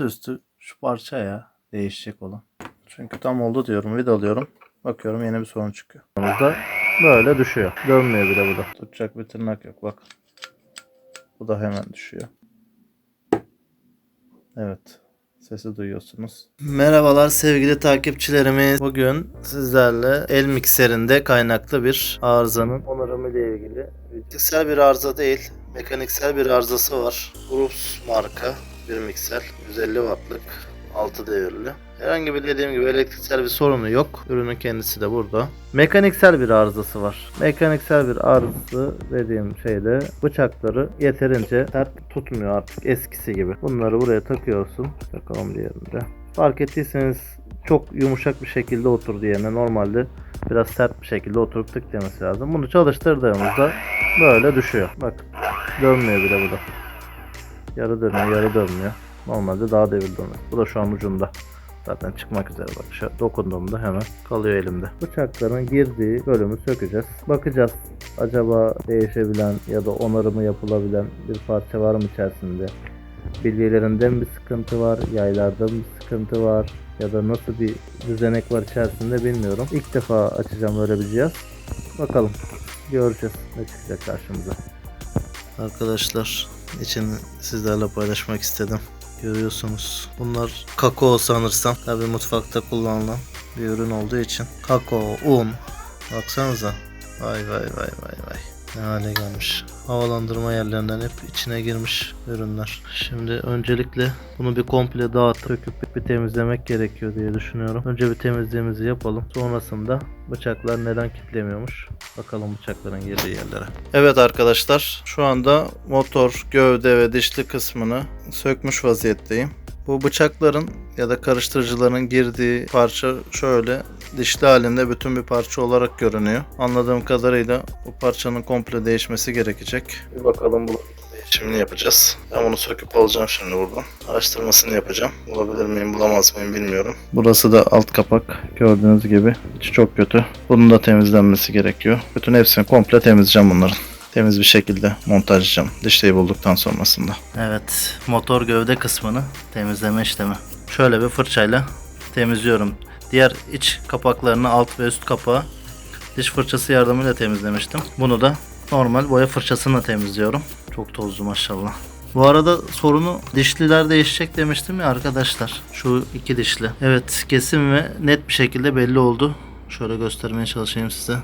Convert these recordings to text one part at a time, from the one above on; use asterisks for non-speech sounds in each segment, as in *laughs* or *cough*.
altı üstü şu parça ya değişecek olan. Çünkü tam oldu diyorum vidalıyorum. Bakıyorum yeni bir sorun çıkıyor. Burada böyle düşüyor. Dönmüyor bile bu da. Tutacak bir tırnak yok bak. Bu da hemen düşüyor. Evet. Sesi duyuyorsunuz. Merhabalar sevgili takipçilerimiz. Bugün sizlerle el mikserinde kaynaklı bir arızanın onarımı ile ilgili. Fiziksel bir arıza değil, mekaniksel bir arızası var. Brooks marka bir mikser. 150 wattlık, 6 devirli. Herhangi bir dediğim gibi elektriksel bir sorunu yok. Ürünün kendisi de burada. Mekaniksel bir arızası var. Mekaniksel bir arızası dediğim şeyde bıçakları yeterince sert tutmuyor artık eskisi gibi. Bunları buraya takıyorsun. Takalım diğerinde. Fark ettiyseniz çok yumuşak bir şekilde oturdu yerine. Normalde biraz sert bir şekilde oturup tıklaması lazım. Bunu çalıştırdığımızda böyle düşüyor. Bak dönmüyor bile bu da. Yarı dönüyor, yarı dönmüyor. Normalde daha devir dönüyor. Bu da şu an ucunda. Zaten çıkmak üzere bak. Dokunduğumda hemen kalıyor elimde. Bıçakların girdiği bölümü sökeceğiz. Bakacağız. Acaba değişebilen ya da onarımı yapılabilen bir parça var mı içerisinde? Bilyelerinde mi bir sıkıntı var? Yaylarda mı bir sıkıntı var? Ya da nasıl bir düzenek var içerisinde bilmiyorum. İlk defa açacağım böyle bir cihaz. Bakalım. Göreceğiz ne çıkacak karşımıza. Arkadaşlar için sizlerle paylaşmak istedim. Görüyorsunuz. Bunlar kakao sanırsam. Tabi mutfakta kullanılan bir ürün olduğu için. Kakao, un. Baksanıza. Vay vay vay vay vay. Ne hale gelmiş. Havalandırma yerlerinden hep içine girmiş ürünler. Şimdi öncelikle bunu bir komple dağıtıp söküp bir temizlemek gerekiyor diye düşünüyorum. Önce bir temizliğimizi yapalım. Sonrasında bıçaklar neden kilitlemiyormuş. Bakalım bıçakların girdiği yerlere. Evet arkadaşlar şu anda motor, gövde ve dişli kısmını sökmüş vaziyetteyim. Bu bıçakların ya da karıştırıcıların girdiği parça şöyle dişli halinde bütün bir parça olarak görünüyor. Anladığım kadarıyla bu parçanın komple değişmesi gerekecek. Bir bakalım bu değişimini yapacağız. Ben bunu söküp alacağım şimdi buradan. Araştırmasını yapacağım. Bulabilir miyim bulamaz mıyım bilmiyorum. Burası da alt kapak. Gördüğünüz gibi çok kötü. Bunun da temizlenmesi gerekiyor. Bütün hepsini komple temizleyeceğim bunların temiz bir şekilde montajlayacağım dişliği bulduktan sonrasında. Evet motor gövde kısmını temizleme işlemi. Şöyle bir fırçayla temizliyorum. Diğer iç kapaklarını alt ve üst kapağı diş fırçası yardımıyla temizlemiştim. Bunu da normal boya fırçasıyla temizliyorum. Çok tozlu maşallah. Bu arada sorunu dişliler değişecek demiştim ya arkadaşlar. Şu iki dişli. Evet kesin ve net bir şekilde belli oldu. Şöyle göstermeye çalışayım size.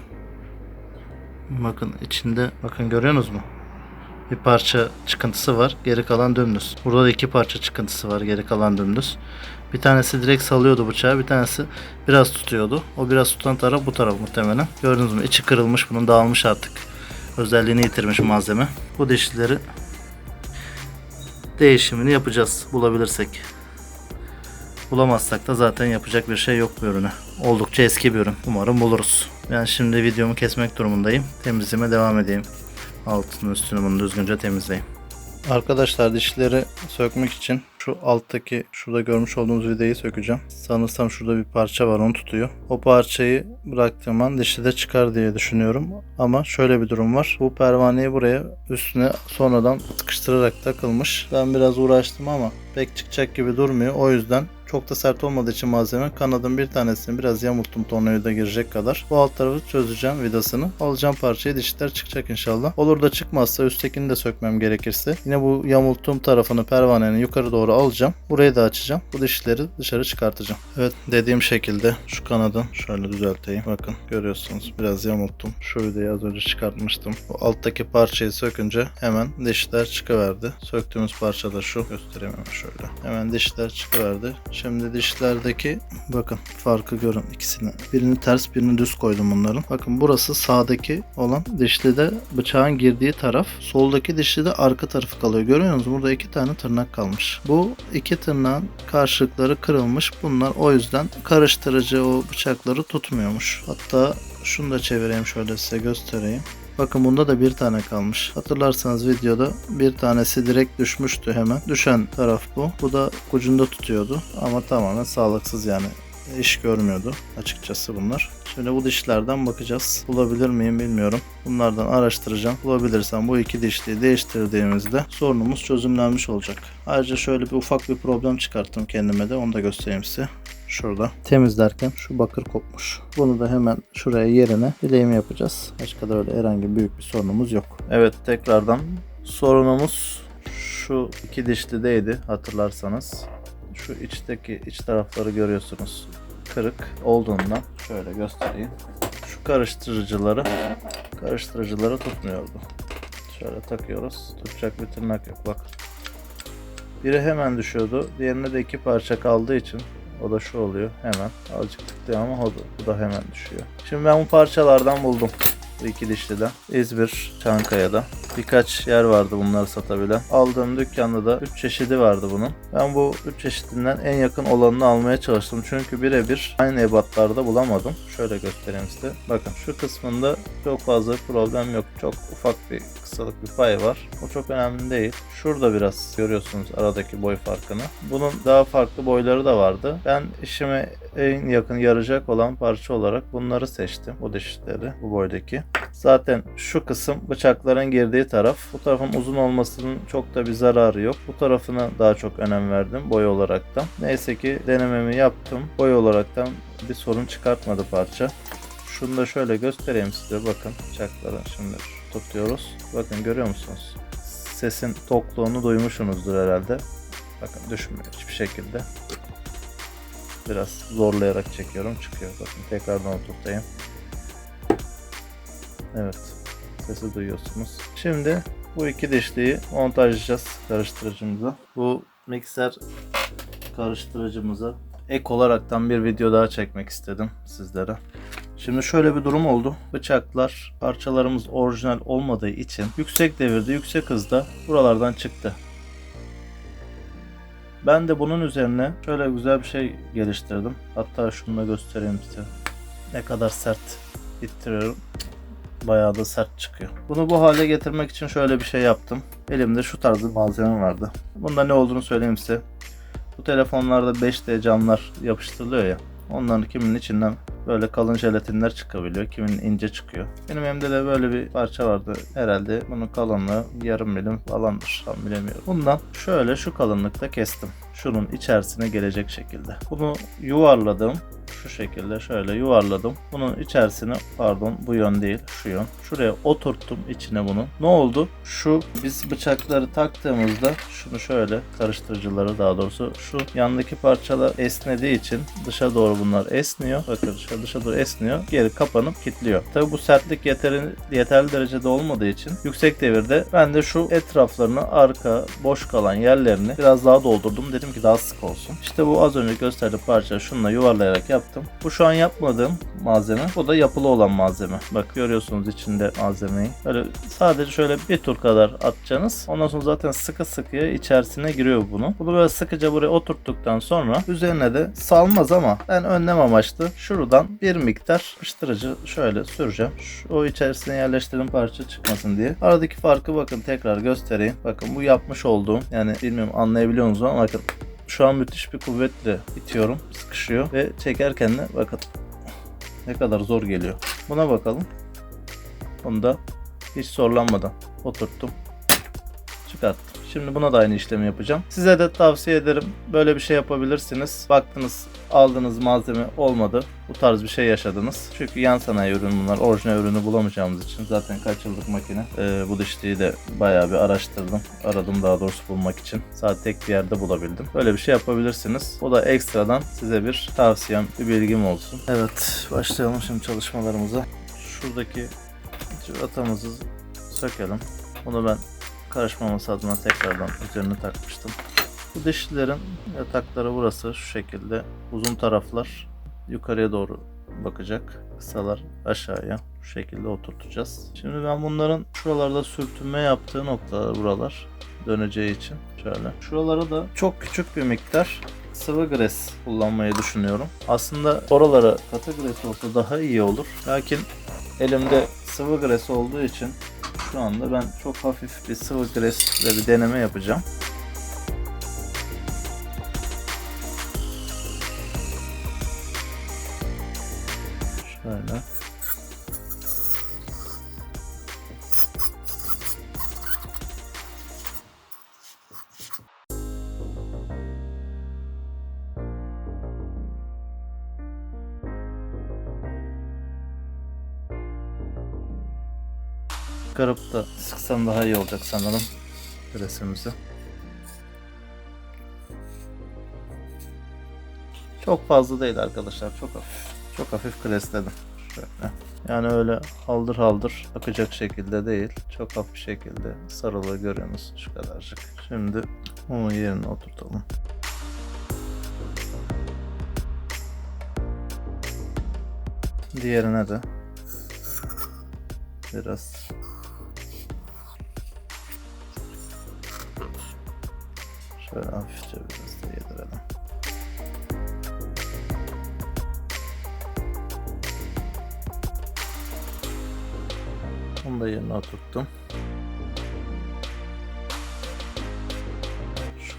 Bakın içinde bakın görüyorsunuz mu? Bir parça çıkıntısı var. Geri kalan dümdüz. Burada da iki parça çıkıntısı var. Geri kalan dümdüz. Bir tanesi direkt salıyordu bıçağı. Bir tanesi biraz tutuyordu. O biraz tutan taraf bu taraf muhtemelen. Gördünüz mü? İçi kırılmış. Bunun dağılmış artık. Özelliğini yitirmiş malzeme. Bu dişlileri değişimini yapacağız bulabilirsek. Bulamazsak da zaten yapacak bir şey yok bu ürüne. Oldukça eski bir ürün. Umarım buluruz. Ben şimdi videomu kesmek durumundayım. Temizliğime devam edeyim. Altını üstünü bunu düzgünce temizleyeyim. Arkadaşlar dişleri sökmek için şu alttaki şurada görmüş olduğunuz vidayı sökeceğim. Sanırsam şurada bir parça var onu tutuyor. O parçayı bıraktığım an dişli de çıkar diye düşünüyorum. Ama şöyle bir durum var. Bu pervaneyi buraya üstüne sonradan sıkıştırarak takılmış. Ben biraz uğraştım ama pek çıkacak gibi durmuyor. O yüzden çok da sert olmadığı için malzeme kanadın bir tanesini biraz yamulttum tornavida girecek kadar. Bu alt tarafı çözeceğim vidasını. Alacağım parçayı dişler çıkacak inşallah. Olur da çıkmazsa üsttekini de sökmem gerekirse. Yine bu yamulttuğum tarafını pervanenin yukarı doğru alacağım. Burayı da açacağım. Bu dişleri dışarı çıkartacağım. Evet dediğim şekilde şu kanadın şöyle düzelteyim. Bakın görüyorsunuz biraz yamulttum. Şu vidayı az önce çıkartmıştım. Bu alttaki parçayı sökünce hemen dişler çıkıverdi. Söktüğümüz parça da şu. Göstereyim hemen şöyle. Hemen dişler çıkıverdi. Şimdi dişlerdeki bakın farkı görün ikisini. Birini ters birini düz koydum bunların. Bakın burası sağdaki olan dişlide bıçağın girdiği taraf. Soldaki dişlide arka tarafı kalıyor. Görüyor musunuz? Burada iki tane tırnak kalmış. Bu iki tırnağın karşılıkları kırılmış. Bunlar o yüzden karıştırıcı o bıçakları tutmuyormuş. Hatta şunu da çevireyim şöyle size göstereyim. Bakın bunda da bir tane kalmış. Hatırlarsanız videoda bir tanesi direkt düşmüştü hemen. Düşen taraf bu. Bu da ucunda tutuyordu ama tamamen sağlıksız yani. iş görmüyordu açıkçası bunlar. Şimdi bu dişlerden bakacağız. Bulabilir miyim bilmiyorum. Bunlardan araştıracağım. Bulabilirsem bu iki dişliği değiştirdiğimizde sorunumuz çözümlenmiş olacak. Ayrıca şöyle bir ufak bir problem çıkarttım kendime de onu da göstereyim size. Şurada. Temizlerken şu bakır kopmuş. Bunu da hemen şuraya yerine dileğimi yapacağız. Başka da öyle herhangi büyük bir sorunumuz yok. Evet tekrardan sorunumuz şu iki dişlideydi hatırlarsanız. Şu içteki iç tarafları görüyorsunuz. Kırık olduğundan şöyle göstereyim. Şu karıştırıcıları karıştırıcıları tutmuyordu. Şöyle takıyoruz. Tutacak bir tırnak yok bak. Biri hemen düşüyordu. Diğerinde de iki parça kaldığı için o da şu oluyor hemen. Azıcık tıklıyor ama o da, bu da hemen düşüyor. Şimdi ben bu parçalardan buldum. Bu iki dişliden. İzmir, Çankaya'da. Birkaç yer vardı bunları satabilen. Aldığım dükkanda da 3 çeşidi vardı bunun. Ben bu 3 çeşidinden en yakın olanını almaya çalıştım. Çünkü birebir aynı ebatlarda bulamadım. Şöyle göstereyim size. Bakın şu kısmında çok fazla problem yok. Çok ufak bir kısalık bir pay var. O çok önemli değil. Şurada biraz görüyorsunuz aradaki boy farkını. Bunun daha farklı boyları da vardı. Ben işime en yakın yarayacak olan parça olarak bunları seçtim. Bu dişleri bu boydaki. Zaten şu kısım bıçakların girdiği taraf. Bu tarafın uzun olmasının çok da bir zararı yok. Bu tarafına daha çok önem verdim boy olaraktan. Neyse ki denememi yaptım. Boy olaraktan bir sorun çıkartmadı parça. Şunu da şöyle göstereyim size bakın bıçakları şimdi tutuyoruz. Bakın görüyor musunuz? Sesin tokluğunu duymuşsunuzdur herhalde. Bakın düşmüyor hiçbir şekilde. Biraz zorlayarak çekiyorum çıkıyor. Bakın tekrardan oturtayım. Evet. Sesi duyuyorsunuz. Şimdi bu iki dişliği montajlayacağız karıştırıcımıza. Bu mikser karıştırıcımıza ek olaraktan bir video daha çekmek istedim sizlere. Şimdi şöyle bir durum oldu. Bıçaklar parçalarımız orijinal olmadığı için yüksek devirde, yüksek hızda buralardan çıktı. Ben de bunun üzerine şöyle güzel bir şey geliştirdim. Hatta şunu da göstereyim size. Ne kadar sert ittiriyorum. Bayağı da sert çıkıyor. Bunu bu hale getirmek için şöyle bir şey yaptım. Elimde şu tarz bir malzeme vardı. Bunda ne olduğunu söyleyeyim size. Bu telefonlarda 5D camlar yapıştırılıyor ya. Onların kiminin içinden böyle kalın jelatinler çıkabiliyor. Kiminin ince çıkıyor. Benim elimde de böyle bir parça vardı. Herhalde bunun kalınlığı yarım milim falandır. Tam bilemiyorum. Bundan şöyle şu kalınlıkta kestim. Şunun içerisine gelecek şekilde. Bunu yuvarladım. Şu şekilde şöyle yuvarladım. Bunun içerisine pardon bu yön değil şu yön. Şuraya oturttum içine bunu. Ne oldu? Şu biz bıçakları taktığımızda şunu şöyle karıştırıcıları daha doğrusu şu yandaki parçalar esnediği için dışa doğru bunlar esniyor. Bakın şöyle dışa doğru esniyor. Geri kapanıp kilitliyor. Tabi bu sertlik yeteri, yeterli derecede olmadığı için yüksek devirde ben de şu etraflarını arka boş kalan yerlerini biraz daha doldurdum. Dedim ki daha sık olsun. İşte bu az önce gösterdiğim parça şununla yuvarlayarak yaptım. Bu şu an yapmadığım malzeme. Bu da yapılı olan malzeme. Bak görüyorsunuz içinde malzemeyi. Böyle sadece şöyle bir tur kadar atacaksınız. Ondan sonra zaten sıkı sıkıya içerisine giriyor bunu. Bunu böyle sıkıca buraya oturttuktan sonra üzerine de salmaz ama ben önlem amaçlı şuradan bir miktar yapıştırıcı şöyle süreceğim. Şu, o içerisine yerleştirdiğim parça çıkmasın diye. Aradaki farkı bakın tekrar göstereyim. Bakın bu yapmış olduğum yani bilmiyorum anlayabiliyor musunuz ama bakın şu an müthiş bir kuvvetle itiyorum. Sıkışıyor ve çekerken de bakın ne kadar zor geliyor. Buna bakalım. Bunu da hiç zorlanmadan oturttum. Çıkarttım. Şimdi buna da aynı işlemi yapacağım. Size de tavsiye ederim. Böyle bir şey yapabilirsiniz. Baktınız aldığınız malzeme olmadı. Bu tarz bir şey yaşadınız. Çünkü yan sanayi ürün bunlar. Orijinal ürünü bulamayacağımız için. Zaten kaç yıllık makine. Ee, bu dişliği de bayağı bir araştırdım. Aradım daha doğrusu bulmak için. Sadece tek bir yerde bulabildim. Böyle bir şey yapabilirsiniz. O da ekstradan size bir tavsiyem, bir bilgim olsun. Evet başlayalım şimdi çalışmalarımıza. Şuradaki cıvatamızı sökelim. Bunu ben karışmaması adına tekrardan üzerine takmıştım. Bu dişlilerin yatakları burası şu şekilde. Uzun taraflar yukarıya doğru bakacak. Kısalar aşağıya şu şekilde oturtacağız. Şimdi ben bunların şuralarda sürtünme yaptığı noktalar buralar döneceği için şöyle. Şuralara da çok küçük bir miktar sıvı gres kullanmayı düşünüyorum. Aslında oralara katı gres olsa daha iyi olur. Lakin elimde sıvı gres olduğu için şu anda ben çok hafif bir sıvı gresle bir deneme yapacağım. Şöyle. Çıkarıp da sıksam daha iyi olacak sanırım presimizi. Çok fazla değil arkadaşlar. Çok hafif. Çok hafif presledim. Şöyle. Yani öyle haldır haldır akacak şekilde değil. Çok hafif şekilde sarılı görüyorsunuz şu kadarcık. Şimdi onu yerine oturtalım. Diğerine de biraz şöyle hafifçe Onu da yerine oturttum.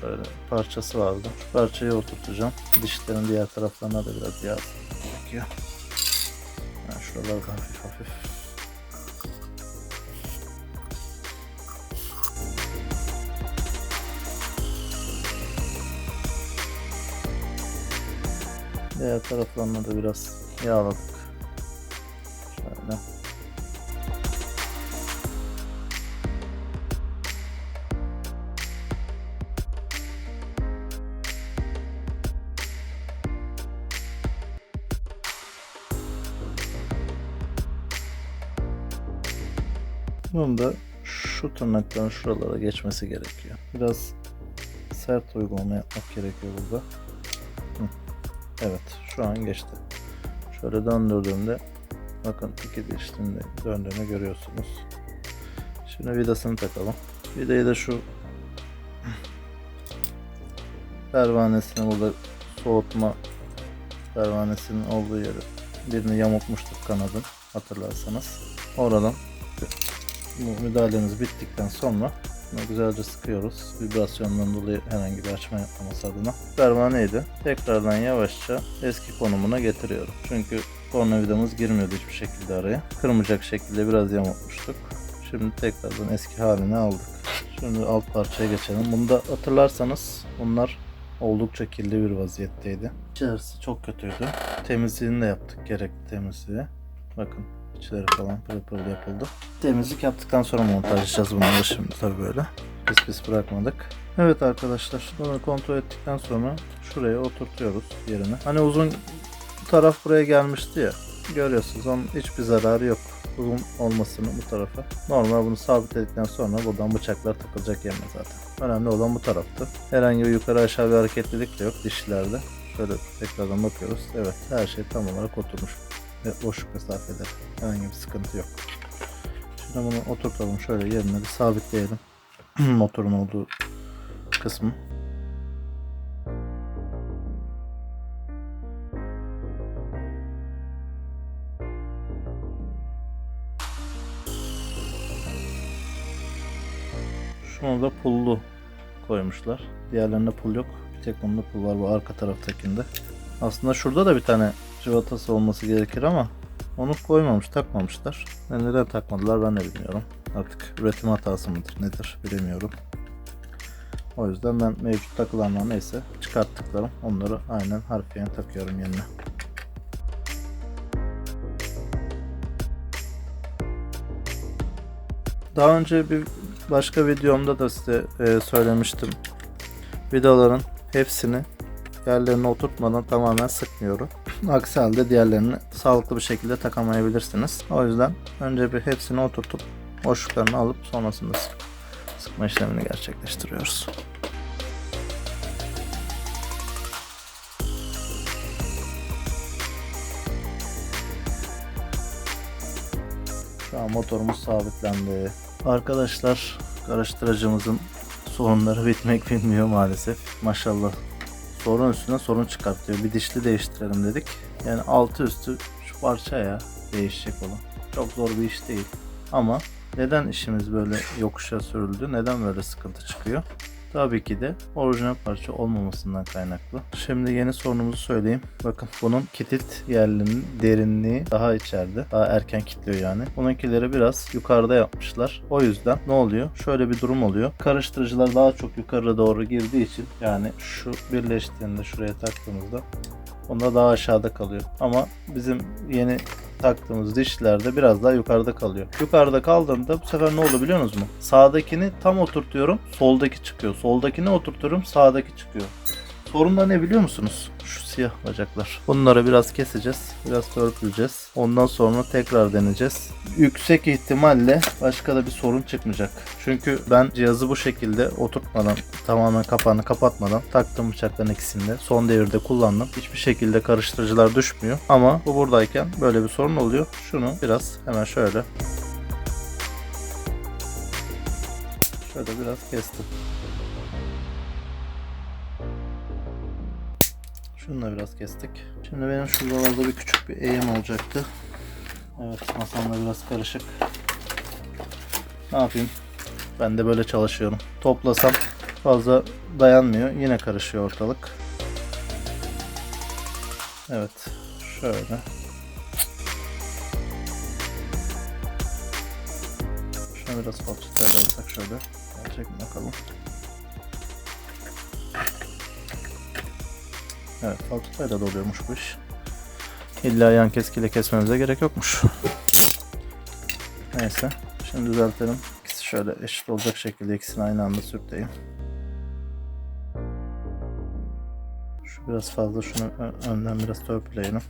Şöyle parçası vardı. Şu parçayı oturtacağım. Dişlerin diğer taraflarına da biraz yağ gerekiyor. Yani şuralarda hafif hafif. Diğer taraflarına da biraz yağladık. Şu tırnakların şuralara geçmesi gerekiyor. Biraz sert uygulama yapmak gerekiyor burada. Hı. Evet şu an geçti. Şöyle döndürdüğümde bakın iki dişinin de döndüğünü görüyorsunuz. Şimdi vidasını takalım. Vidayı da şu pervanesini burada soğutma pervanesinin olduğu yeri birini yamultmuştuk kanadın hatırlarsanız. Oradan bu müdahalemiz bittikten sonra bunu güzelce sıkıyoruz. Vibrasyondan dolayı herhangi bir açma yapmaması adına. Pervaneydi. Tekrardan yavaşça eski konumuna getiriyorum. Çünkü tornavidamız girmiyordu hiçbir şekilde araya. Kırmayacak şekilde biraz yamultmuştuk. Şimdi tekrardan eski haline aldık. Şimdi alt parçaya geçelim. Bunda hatırlarsanız bunlar oldukça kirli bir vaziyetteydi. İçerisi çok kötüydü. Temizliğini de yaptık gerekli temizliği. Bakın içleri falan pırıl pırıl yapıldı. Temizlik yaptıktan sonra montajlayacağız bunları şimdi tabii böyle. Pis pis bırakmadık. Evet arkadaşlar bunu kontrol ettikten sonra şuraya oturtuyoruz yerine. Hani uzun taraf buraya gelmişti ya. Görüyorsunuz onun hiçbir zararı yok. Uzun olmasını bu tarafa. Normal bunu sabitledikten sonra buradan bıçaklar takılacak yerine zaten. Önemli olan bu taraftı. Herhangi bir yukarı aşağı bir hareketlilik de yok dişlilerde. Şöyle tekrardan bakıyoruz. Evet her şey tam olarak oturmuş ve boşluk mesafede herhangi bir sıkıntı yok. Şimdi bunu oturtalım şöyle yerine bir sabitleyelim. *clears throat* Motorun olduğu kısmı. Şunu da pullu koymuşlar. Diğerlerinde pul yok. Bir tek bunda pul var bu arka taraftakinde. Aslında şurada da bir tane civatası olması gerekir ama onu koymamış, takmamışlar. Ne neden takmadılar ben de bilmiyorum. Artık üretim hatası mıdır nedir bilemiyorum. O yüzden ben mevcut takılanlar neyse çıkarttıklarım onları aynen harfiyen takıyorum yerine. Daha önce bir başka videomda da size e, söylemiştim. Vidaların hepsini yerlerine oturtmadan tamamen sıkmıyorum. *clears throat* Aksi halde diğerlerini sağlıklı bir şekilde takamayabilirsiniz. O yüzden önce bir hepsini oturtup boşluklarını alıp sonrasında sık- sıkma işlemini gerçekleştiriyoruz. Şu an motorumuz sabitlendi. Arkadaşlar karıştırıcımızın sorunları bitmek bilmiyor maalesef. Maşallah sorun üstüne sorun çıkartıyor. Bir dişli değiştirelim dedik. Yani altı üstü şu parça ya değişecek olan. Çok zor bir iş değil. Ama neden işimiz böyle yokuşa sürüldü? Neden böyle sıkıntı çıkıyor? Tabii ki de orijinal parça olmamasından kaynaklı. Şimdi yeni sorunumuzu söyleyeyim. Bakın bunun kilit yerlerinin derinliği daha içeride. Daha erken kilitliyor yani. Bununkileri biraz yukarıda yapmışlar. O yüzden ne oluyor? Şöyle bir durum oluyor. Karıştırıcılar daha çok yukarı doğru girdiği için yani şu birleştiğinde şuraya taktığımızda Onda daha aşağıda kalıyor. Ama bizim yeni taktığımız dişlerde biraz daha yukarıda kalıyor. Yukarıda kaldığında bu sefer ne oldu biliyor musunuz mu? Sağdakini tam oturtuyorum, soldaki çıkıyor. Soldakini oturtuyorum, sağdaki çıkıyor. Sorun da ne biliyor musunuz? Şu siyah bacaklar. Bunları biraz keseceğiz. Biraz törpüleyeceğiz. Ondan sonra tekrar deneyeceğiz. Yüksek ihtimalle başka da bir sorun çıkmayacak. Çünkü ben cihazı bu şekilde oturtmadan, tamamen kapağını kapatmadan taktığım bıçakların ikisini son devirde kullandım. Hiçbir şekilde karıştırıcılar düşmüyor. Ama bu buradayken böyle bir sorun oluyor. Şunu biraz hemen şöyle şöyle biraz kestim. Şunu da biraz kestik. Şimdi benim şuralarda bir küçük bir eğim olacaktı. Evet masam da biraz karışık. Ne yapayım? Ben de böyle çalışıyorum. Toplasam fazla dayanmıyor. Yine karışıyor ortalık. Evet. Şöyle. Şuna biraz falçatayla alsak şöyle. Mi bakalım. Evet falçatayla da oluyormuş bu iş. İlla yan keskiyle kesmemize gerek yokmuş. Neyse. Şimdi düzeltelim. İkisi şöyle eşit olacak şekilde ikisini aynı anda sürteyim. Şu biraz fazla şunu önden biraz törpüleyelim.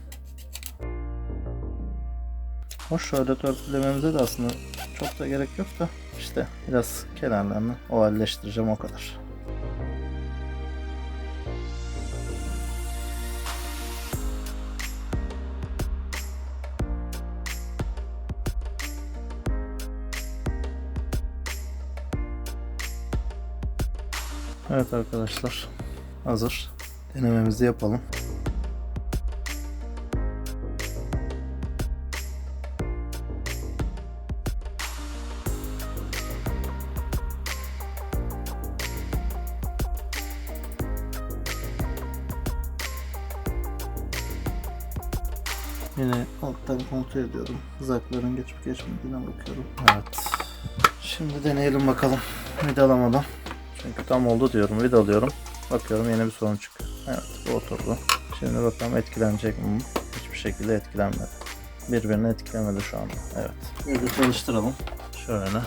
Hoş şöyle törpülememize de aslında çok da gerek yok da işte biraz kenarlarını ovalleştireceğim o kadar. Evet arkadaşlar hazır. Denememizi yapalım. Yine alttan kontrol ediyorum. Hızakların geçip geçmediğine bakıyorum. Evet. Şimdi deneyelim bakalım. Vidalamadan. Çünkü tam oldu diyorum. Vidalıyorum. Bakıyorum yine bir sorun çıkıyor. Evet bu oturdu. Şimdi bakalım etkilenecek mi? Hiçbir şekilde etkilenmedi. Birbirini etkilemedi şu anda. Evet. Böyle çalıştıralım. Şöyle.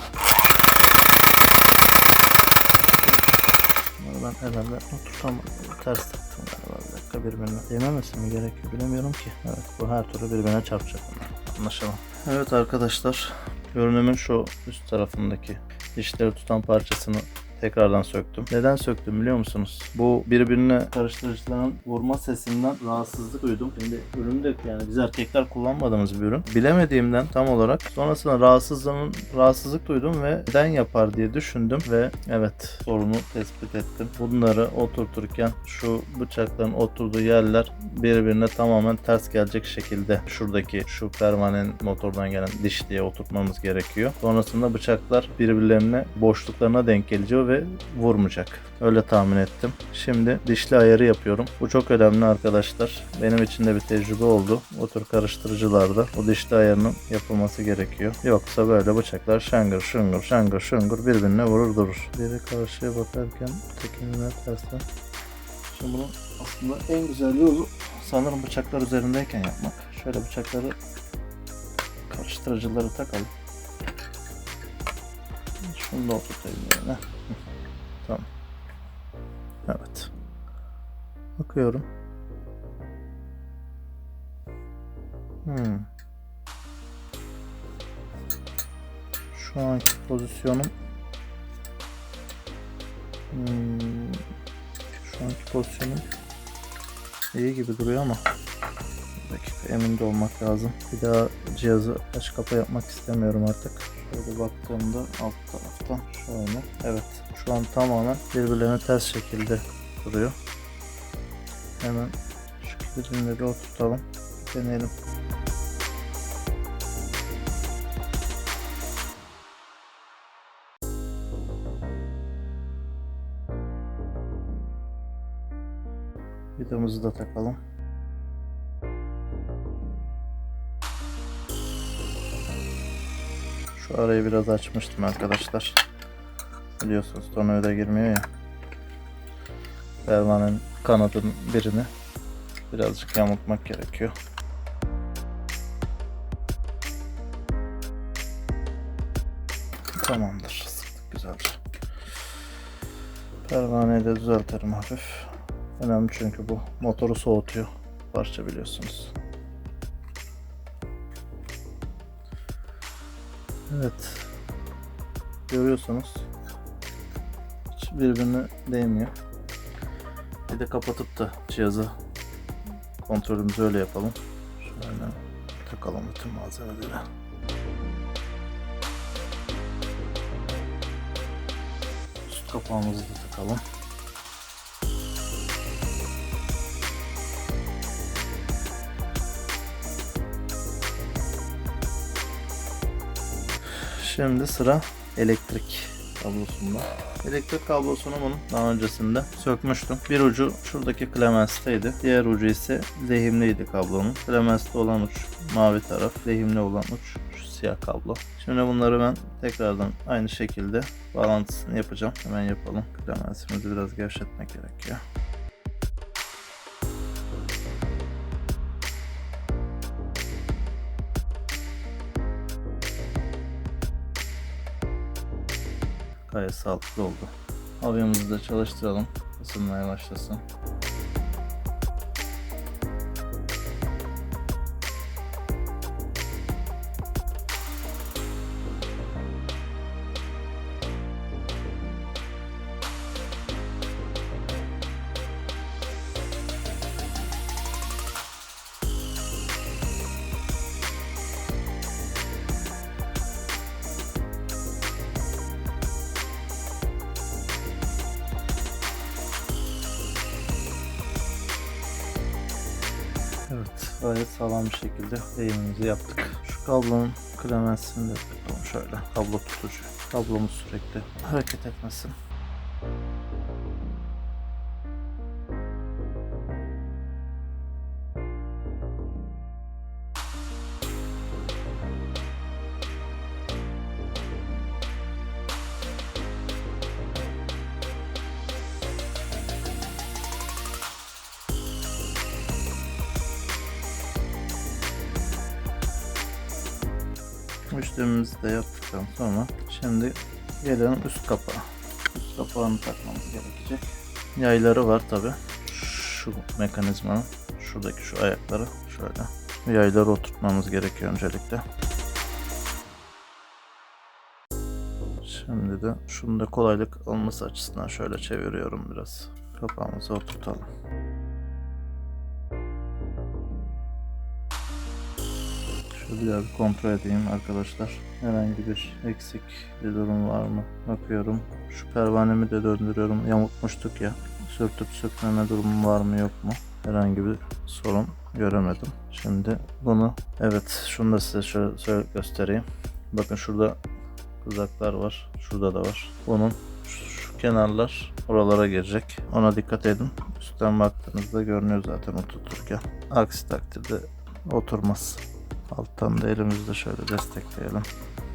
Bunları ben herhalde oturtamadım. Ters taktım galiba. Bir dakika birbirine. Değmemesi mi gerekiyor bilemiyorum ki. Evet bu her türlü birbirine çarpacak. bunlar. Anlaşalım. Evet arkadaşlar. Görünümün şu üst tarafındaki dişleri tutan parçasını tekrardan söktüm. Neden söktüm biliyor musunuz? Bu birbirine karıştırıcıların vurma sesinden rahatsızlık duydum. Şimdi ürünü de yani biz erkekler kullanmadığımız bir ürün. Bilemediğimden tam olarak sonrasında rahatsızlığın rahatsızlık duydum ve neden yapar diye düşündüm ve evet sorunu tespit ettim. Bunları oturturken şu bıçakların oturduğu yerler birbirine tamamen ters gelecek şekilde şuradaki şu permanent motordan gelen dişliğe oturtmamız gerekiyor. Sonrasında bıçaklar birbirlerine boşluklarına denk gelecek ve vurmayacak. Öyle tahmin ettim. Şimdi dişli ayarı yapıyorum. Bu çok önemli arkadaşlar. Benim için de bir tecrübe oldu. O tür karıştırıcılarda bu dişli ayarının yapılması gerekiyor. Yoksa böyle bıçaklar şangır şungur şangır şungur birbirine vurur durur. Biri karşıya bakarken tekini terse. Şimdi bunun aslında en güzel yolu sanırım bıçaklar üzerindeyken yapmak. Şöyle bıçakları karıştırıcıları takalım. Şunu da oturtayım yerine. Evet. Bakıyorum. Hmm. Şu anki pozisyonum hmm. Şu anki pozisyonum iyi gibi duruyor ama bir dakika emin de olmak lazım. Bir daha cihazı aç kapa yapmak istemiyorum artık. Şöyle baktığımda alt tarafta şöyle. Evet şu an tamamen birbirlerine ters şekilde duruyor. Hemen şu birbirleri oturtalım. Deneyelim. Vidamızı da takalım. Arayı biraz açmıştım arkadaşlar. Biliyorsunuz tornavida girmiyor ya. Pervanenin kanadın birini birazcık yamultmak gerekiyor. Tamamdır. Sıktık güzelce. Pervaneyi de düzeltelim hafif. Önemli çünkü bu motoru soğutuyor. Parça biliyorsunuz. Evet. Görüyorsunuz. Hiç birbirine değmiyor. Bir de kapatıp da cihazı kontrolümüzü öyle yapalım. Şöyle takalım bütün malzemeleri. Üst kapağımızı da takalım. Şimdi sıra elektrik kablosunda. Elektrik kablosunu bunun daha öncesinde sökmüştüm. Bir ucu şuradaki Clemens'teydi. Diğer ucu ise lehimliydi kablonun. Clemens'te olan uç mavi taraf, lehimli olan uç siyah kablo. Şimdi bunları ben tekrardan aynı şekilde bağlantısını yapacağım. Hemen yapalım. Clemens'imizi biraz gevşetmek gerekiyor. Gayet sağlıklı oldu. Avyamızı da çalıştıralım. Isınmaya başlasın. Gayet sağlam bir şekilde eğimimizi yaptık. Şu kablonun klemensini de tutalım şöyle. Kablo tutucu. Kablomuz sürekli hareket etmesin. De yaptıktan sonra şimdi gelelim üst kapağı. Üst kapağını takmamız gerekecek. Yayları var tabi. Şu mekanizmanın şuradaki şu ayakları şöyle. Yayları oturtmamız gerekiyor öncelikle. Şimdi de şunu da kolaylık olması açısından şöyle çeviriyorum biraz. Kapağımızı oturtalım. Bir bir kontrol edeyim arkadaşlar. Herhangi bir eksik bir durum var mı? Bakıyorum. Şu pervanemi de döndürüyorum. Yamultmuştuk ya. Sürtüp sökmeme durumu var mı yok mu? Herhangi bir sorun göremedim. Şimdi bunu evet şunu da size şöyle, şöyle göstereyim. Bakın şurada kızaklar var. Şurada da var. Bunun şu, şu kenarlar oralara girecek. Ona dikkat edin. Üstten baktığınızda görünüyor zaten oturturken. Aksi takdirde oturmaz. Alttan da elimizde şöyle destekleyelim.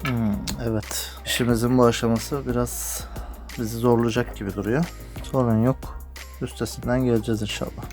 Hmm, evet. İşimizin bu aşaması biraz bizi zorlayacak gibi duruyor. Sorun yok. Üstesinden geleceğiz inşallah.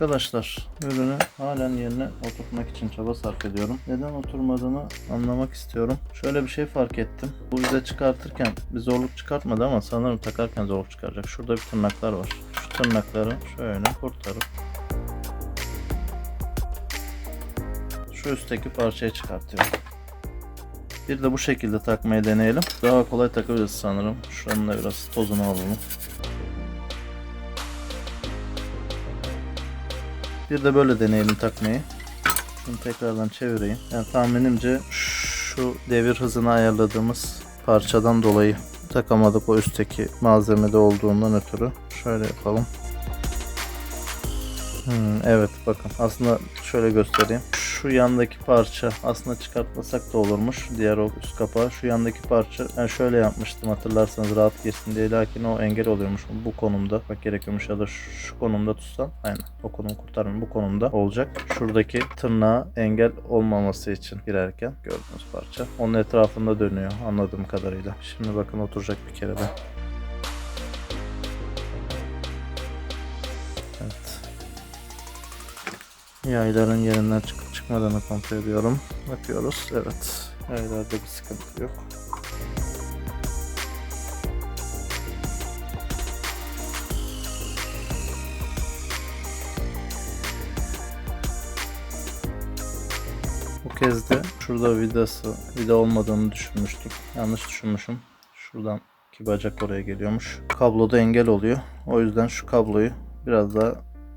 Arkadaşlar ürünü halen yerine oturtmak için çaba sarf ediyorum. Neden oturmadığını anlamak istiyorum. Şöyle bir şey fark ettim. Bu bize çıkartırken bir zorluk çıkartmadı ama sanırım takarken zorluk çıkaracak. Şurada bir tırnaklar var. Şu tırnakları şöyle kurtarıp şu üstteki parçayı çıkartıyorum. Bir de bu şekilde takmayı deneyelim. Daha kolay takabiliriz sanırım. Şuranın da biraz tozunu alalım. Bir de böyle deneyelim takmayı. Şunu tekrardan çevireyim. Yani tahminimce şu devir hızını ayarladığımız parçadan dolayı takamadık o üstteki malzemede olduğundan ötürü. Şöyle yapalım. Hmm, evet bakın aslında şöyle göstereyim. Şu yandaki parça aslında çıkartmasak da olurmuş. Diğer o üst kapağı. Şu yandaki parça ben şöyle yapmıştım hatırlarsanız rahat girsin diye. Lakin o engel oluyormuş bu konumda. Bak gerekiyormuş ya da şu, konumda tutsan. Aynen o konumu kurtarmıyorum. Bu konumda olacak. Şuradaki tırnağa engel olmaması için girerken gördüğünüz parça. Onun etrafında dönüyor anladığım kadarıyla. Şimdi bakın oturacak bir kere de. Evet. Yayların yerinden çıkıp çıkmadığını kontrol ediyorum. Bakıyoruz. Evet. Yaylarda bir sıkıntı yok. Bu kez de şurada vidası, vida olmadığını düşünmüştük. Yanlış düşünmüşüm. Şuradan iki bacak oraya geliyormuş. Kabloda engel oluyor. O yüzden şu kabloyu biraz daha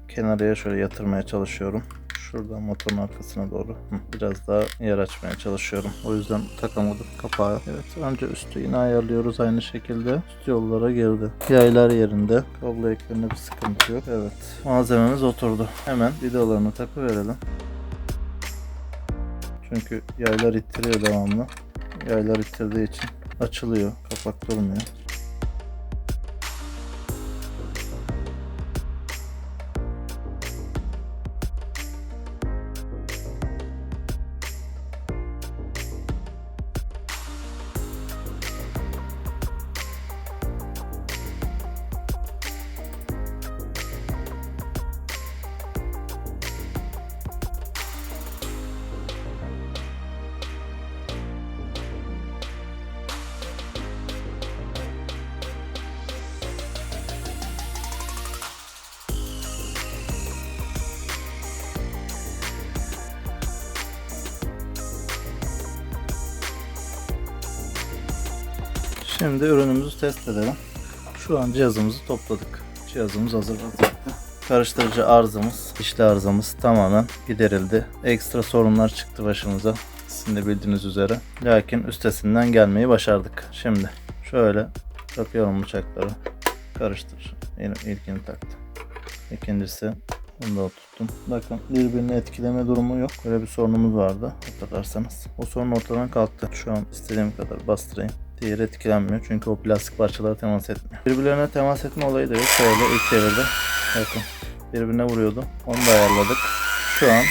kenarıya şöyle yatırmaya çalışıyorum. Şuradan motorun arkasına doğru biraz daha yer açmaya çalışıyorum. O yüzden takamadım kapağı. Evet önce üstü yine ayarlıyoruz aynı şekilde. Üst yollara girdi. Yaylar yerinde. Kablo eklerinde bir sıkıntı yok. Evet malzememiz oturdu. Hemen vidalarını takıverelim. Çünkü yaylar ittiriyor devamlı. Yaylar ittirdiği için açılıyor. Kapak durmuyor. Ürünümüzü test edelim. Şu an cihazımızı topladık. Cihazımız hazır. Karıştırıcı arızamız, işli arızamız tamamen giderildi. Ekstra sorunlar çıktı başımıza. Sizin de bildiğiniz üzere. Lakin üstesinden gelmeyi başardık. Şimdi şöyle takıyorum bıçakları. Karıştır. İl- İlkini taktım. İkincisi bunu da oturttum. Bakın birbirini etkileme durumu yok. Böyle bir sorunumuz vardı hatırlarsanız. O sorun ortadan kalktı. Şu an istediğim kadar bastırayım. Diğeri etkilenmiyor çünkü o plastik parçalara temas etmiyor. Birbirlerine temas etme olayı da yok. Şöyle ilk devirde bakın birbirine vuruyordu. Onu da ayarladık. Şu an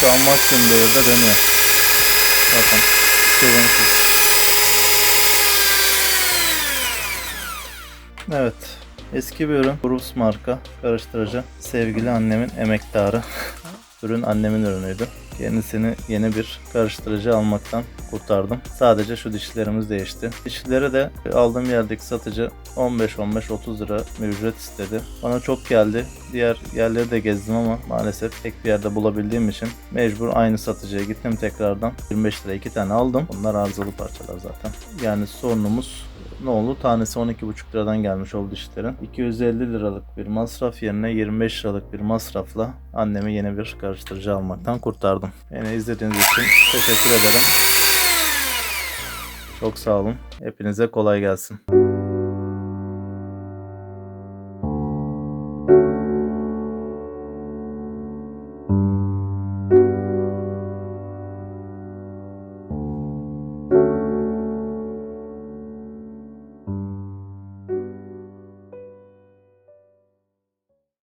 şu an maksimum devirde dönüyor. Bakın. Kıvırcık. Evet. Eski bir ürün. Bruce marka karıştırıcı. Sevgili annemin emektarı. *laughs* Ürün annemin ürünüydü. Kendisini yeni bir karıştırıcı almaktan kurtardım. Sadece şu dişlerimiz değişti. Dişleri de aldığım yerdeki satıcı 15-15-30 lira bir ücret istedi. Bana çok geldi. Diğer yerleri de gezdim ama maalesef tek bir yerde bulabildiğim için mecbur aynı satıcıya gittim tekrardan. 25 lira iki tane aldım. Bunlar arızalı parçalar zaten. Yani sorunumuz ne oldu? Tanesi 12,5 liradan gelmiş oldu dişlerin. 250 liralık bir masraf yerine 25 liralık bir masrafla annemi yeni bir karıştırıcı almaktan kurtardım. Beni izlediğiniz için teşekkür ederim. Çok sağ olun. Hepinize kolay gelsin.